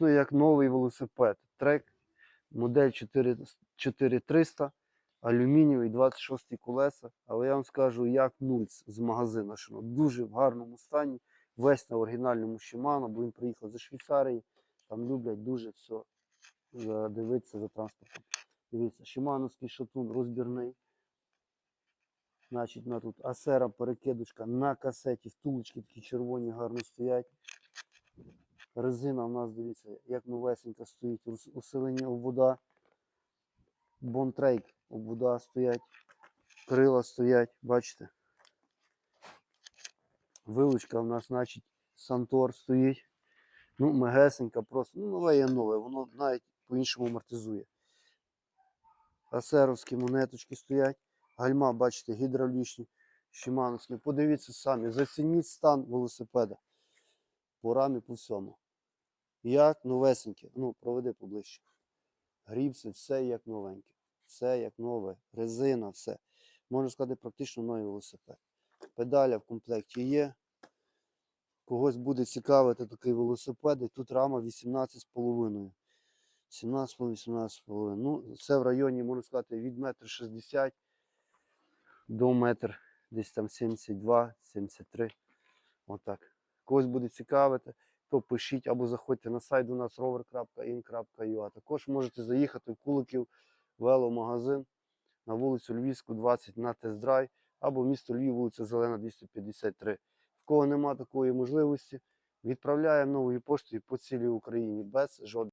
практично як новий велосипед. Трек, модель 4 4300, алюмінієвий, 26 колеса. Але я вам скажу, як нульц з магазину, що дуже в гарному стані. Весь на оригінальному Shimano, бо він приїхав зі Швейцарії. Там люблять дуже все дивитися за транспортом. Дивіться, Шимановський шатун розбірний. Значить, на тут асера, перекидочка на касеті, втулочки такі червоні гарно стоять. Резина у нас, дивіться, як новесенька стоїть, ус- усилення обвода. Бонтрейк обвода стоять, крила стоять, бачите. Вилучка у нас, значить, Сантор стоїть. Ну, мегесенька, просто, ну, нове є нове, воно навіть по-іншому амортизує. Асеровські монеточки стоять. Гальма, бачите, гідравлічні, шимановські. Подивіться самі, зацініть стан велосипеда. По рамі, по всьому. Як новесеньке. Ну, проведи поближче. Грібси, все як новеньке. Все як нове. Резина, все. Можна сказати, практично новий велосипед. Педаля в комплекті є. Когось буде цікавити такий велосипед. І тут рама 18,5. 17,5-18,5. Ну, це в районі, можна сказати, від 1,60 м до метр, десь там 72, 73. Отак. Когось буде цікавити, то пишіть або заходьте на сайт у нас rover.in.ua. Також можете заїхати в Куликів веломагазин на вулицю Львівську, 20 на тест-драйв, або місто Львів, вулиця Зелена, 253. В кого нема такої можливості, відправляємо новою поштою по цілій Україні без жодних.